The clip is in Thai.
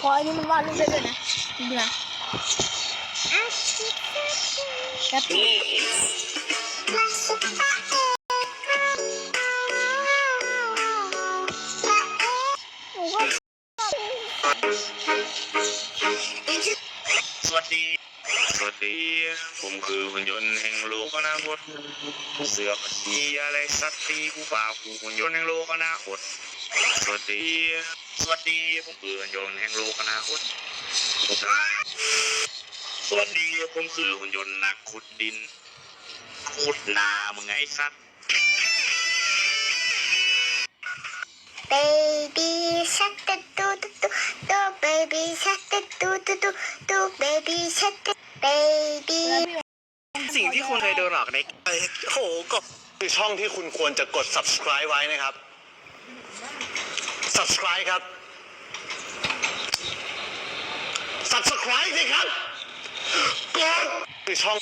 พออันนี้มันวาดรูปได้ด้วยนะดูนะแป๊บนึสวัสดี สวัสดี ผมคือหุ่นยนต์แห่งโลกอนาคตเสือกมีอะไรสักทีกูเปล่าหุ่นยนต์แห่งโลกอนาคต สวัสดี สวัสดีผมคือหุ่นยนต์แห่งโลกอนาคต สวัสดีผมคือหุ่นยนต์นักขุดดิน ขุดนามึงไงสัตว์ Baby shark do do do do do baby shark do do do do do baby shark do baby สิ่งที่คุณเคยโดนหลอกใน โอ้โหก็คือช่องที่คุณควรจะกด subscribe ไว้นะครับ subscribe ครับ subscribe สิครับกดช่อง